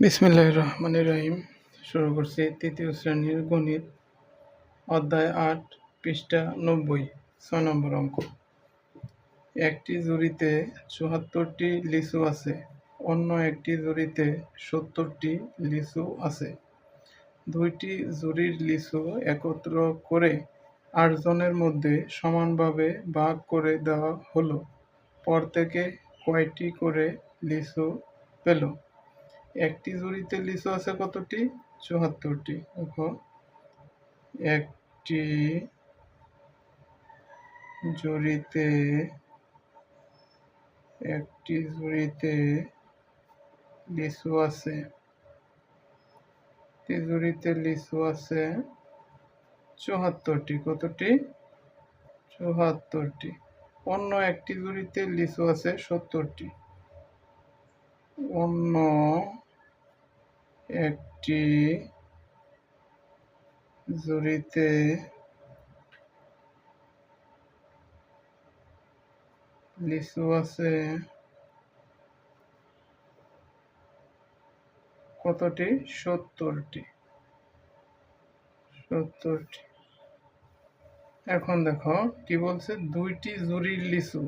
বিসমিল্লাহ রহমান রহিম। শুরু করছি তৃতীয় শ্রেণির গণিত, অধ্যায় আট, পৃষ্ঠা নব্বই ছয় নম্বর অঙ্ক। একটি জুড়িতে চুয়াত্তরটি লিচু আছে, অন্য একটি জুড়িতে সত্তরটি লিচু আছে। দুইটি জুড়ির লিচু একত্র করে আটজনের মধ্যে সমানভাবে ভাগ করে দেওয়া হলো। প্রত্যেকে কয়টি করে লিচু পেল? একটি জুড়িতে লিচু আছে কতটি? চুয়াত্তরটি। দেখো একটি জুড়িতে একটি জুড়িতে লিচু আছে। একটি জুড়িতে লিচু আছে চুয়াত্তরটি। কতটি? চুয়াত্তরটি। অন্য একটি জুড়িতে লিচু আছে সত্তরটি। অন্য একটি জুড়িতে লিচু আছে। কতটি? সত্তরটি। সত্তরটি। এখন দেখো, কি বলছে? দুইটি জুড়ির লিচু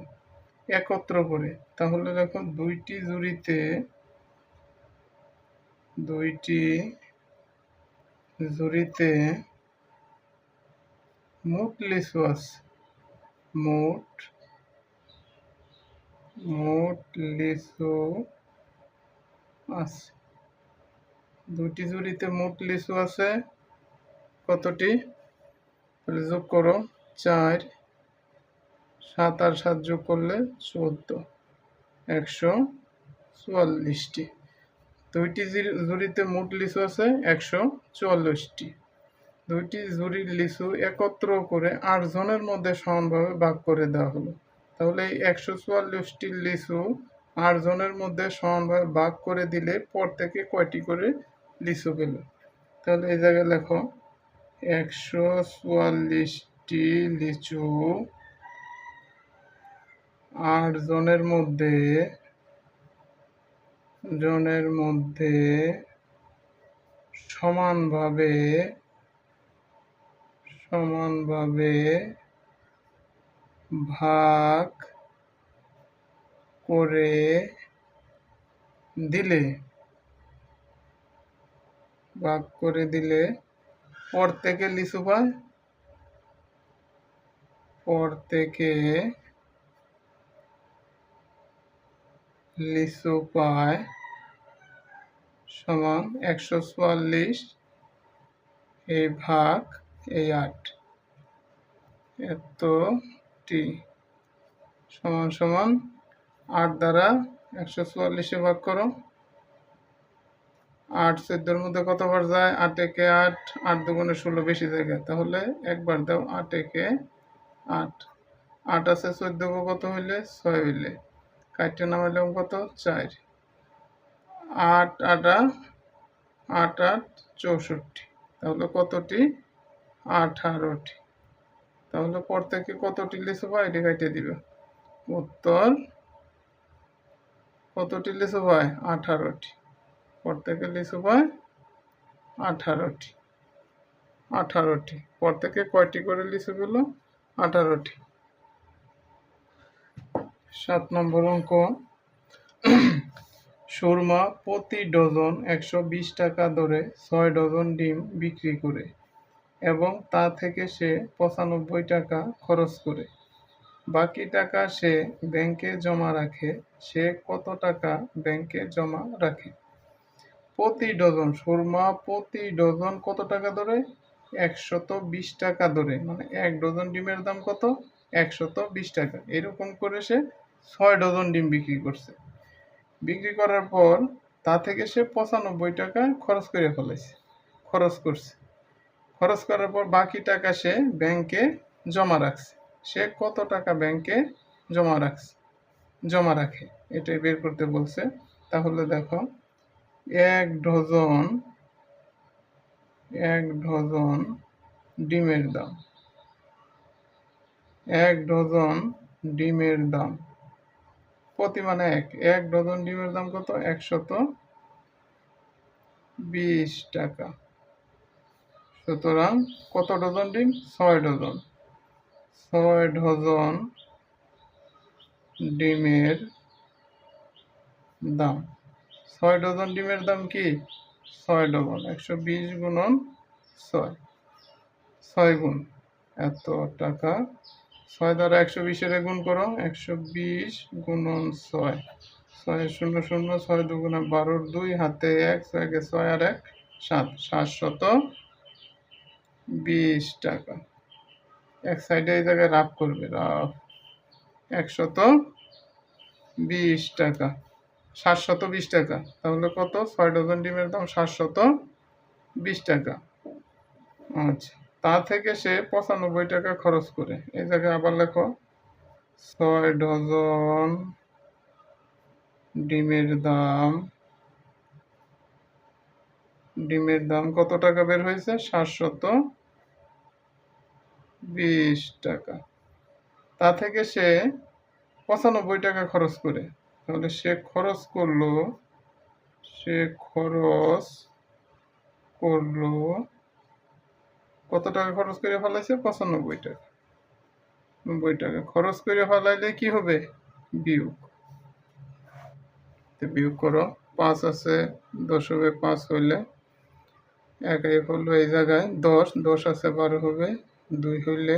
একত্র করে। তাহলে দেখো, দুইটি জুড়িতে দুইটি জুড়িতে মোট লিচু আছে মোট মোট লিচু আছে দুটি জুড়িতে মোট লিচু আছে কতটি যোগ করো, চার, সাত আর সাত যোগ করলে চোদ্দ, একশো চুয়াল্লিশটি। দুইটি জুড়িতে মোট লিচু আছে একশো চুয়াল্লিশটি। দুইটি জুড়ির লিচু একত্র করে আট জনের মধ্যে সমানভাবে ভাগ করে দেওয়া হলো। তাহলে এই একশো চুয়াল্লিশটি লিচু আট জনের মধ্যে সমানভাবে ভাগ করে দিলে পর থেকে কয়টি করে লিচু পেল? তাহলে এই জায়গায় লেখো, একশো চুয়াল্লিশটি লিচু আট জনের মধ্যে জনের মধ্যে সমানভাবে সমানভাবে ভাগ করে দিলে, ভাগ করে দিলে পর থেকে লিচু পায় পর থেকে লিচু পায় সমান একশো চুয়াল্লিশ এই ভাগ এই আট। এতটি সমান সমান আট দ্বারা একশো চুয়াল্লিশে ভাগ করো। আট চোদ্দোর মধ্যে কতবার যায়? আট একে আট আট দুগুণে ষোলো বেশি জায়গা তাহলে একবার দাও, আট একে আট। আট আছে চোদ্দ কত হইলে? ছয় হইলে। কাটতে নামাইলাম কত? চার। আট, আটা, আট আট, চৌষট্টি। তাহলে কতটি? আঠারোটি। তাহলে পর থেকে কতটি লিচু পায় এটি কাটে দিবে? উত্তর, কতটি লিচু পায় আঠারোটি। পর থেকে লিচু পায় আঠারোটি। আঠারোটি। পর থেকে কয়টি করে লিচু পেল? আঠারোটি। সাত নম্বর অঙ্ক। সুরমা প্রতি ডজন একশো বিশ টাকা দরে ছয় ডজন ডিম বিক্রি করে এবং তা থেকে সে পঁচানব্বই টাকা খরচ করে। বাকি টাকা সে ব্যাংকে জমা রাখে, সে কত টাকা ব্যাংকে জমা রাখে? প্রতি ডজন, সুরমা প্রতি ডজন কত টাকা ধরে একশত বিশ টাকা ধরে মানে এক ডজন ডিমের দাম কত? একশত বিশ টাকা। এরকম করে সে ছয় ডজন ডিম বিক্রি করছে। বিক্রি করার পর তা থেকে সে পঁচানব্বই টাকা খরচ করে ফেলেছে খরচ করছে। খরচ করার পর বাকি টাকা সে ব্যাংকে জমা রাখছে। সে কত টাকা ব্যাংকে জমা রাখছে? জমা রাখে। এটাই বের করতে বলছে। তাহলে দেখো, এক ডজন এক ডজন ডিমের দাম। এক ডজন ডিমের দাম। প্রতি মানে এক এক ডজন ডিমের দাম কত? একশত বিশ টাকা। সুতরাং কত ডজন ডিম? ছয় ডজন। ছয় ডজন ডিমের দাম। ছয় ডজন ডিমের দাম কি? ছয় ডজন একশো বিশ গুণন ছয়। ছয় গুণ, এত টাকা ছয় দ্বারা একশো বিশের গুণ করো, একশো বিশ গুণন ছয়। ছয় শূন্য শূন্য, ছয় দুগুণে বারোর দুই, হাতে এক, ছয়কে ছয় আর এক, সাত। সাতশত বিশ টাকা। এক সাইডে এই জায়গায় রাফ করবে, রাফ। একশত বিশ টাকা। সাতশত বিশ টাকা। তাহলে কত? ছয় ডজন ডিমের দাম সাতশত বিশ টাকা। আচ্ছা। তা থেকে সে পঁচানব্বই টাকা খরচ করে। এই জায়গায় আবার লেখো, ছয় ডজন ডিমের দাম। ডিমের দাম কত টাকা বের হয়েছে? সাতশত বিশ টাকা। তা থেকে সে পঁচানব্বই টাকা খরচ করে। তাহলে সে খরচ করল, সে খরচ করল কত টাকা খরচ করে ফেলাইছে? পঁচানব্বই টাকা। নব্বই টাকা খরচ করে ফেলাইলে কি হবে? বিয়োগ। বিয়োগ করো। পাঁচ আছে, দশ হবে, পাঁচ হইলে একাই হলো এই জায়গায় দশ। দশ আছে, বারো হবে, দুই হইলে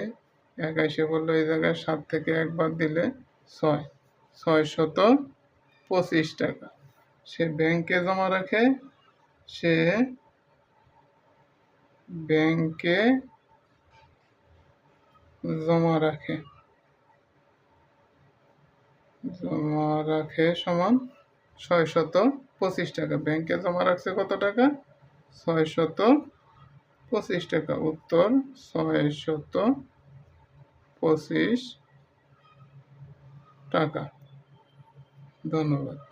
একাইশে বলল এই জায়গায় সাত থেকে একবার দিলে ছয়। ছয় শত পঁচিশ টাকা। সে ব্যাংকে জমা রাখে, সে ব্যাংকে জমা রাখে। জমা রাখে সমান ছয় শত পঁচিশ টাকা। ব্যাংকে জমা রাখছে কত টাকা? ছয় শত পঁচিশ টাকা। উত্তর ছয় শত পঁচিশ টাকা। ধন্যবাদ।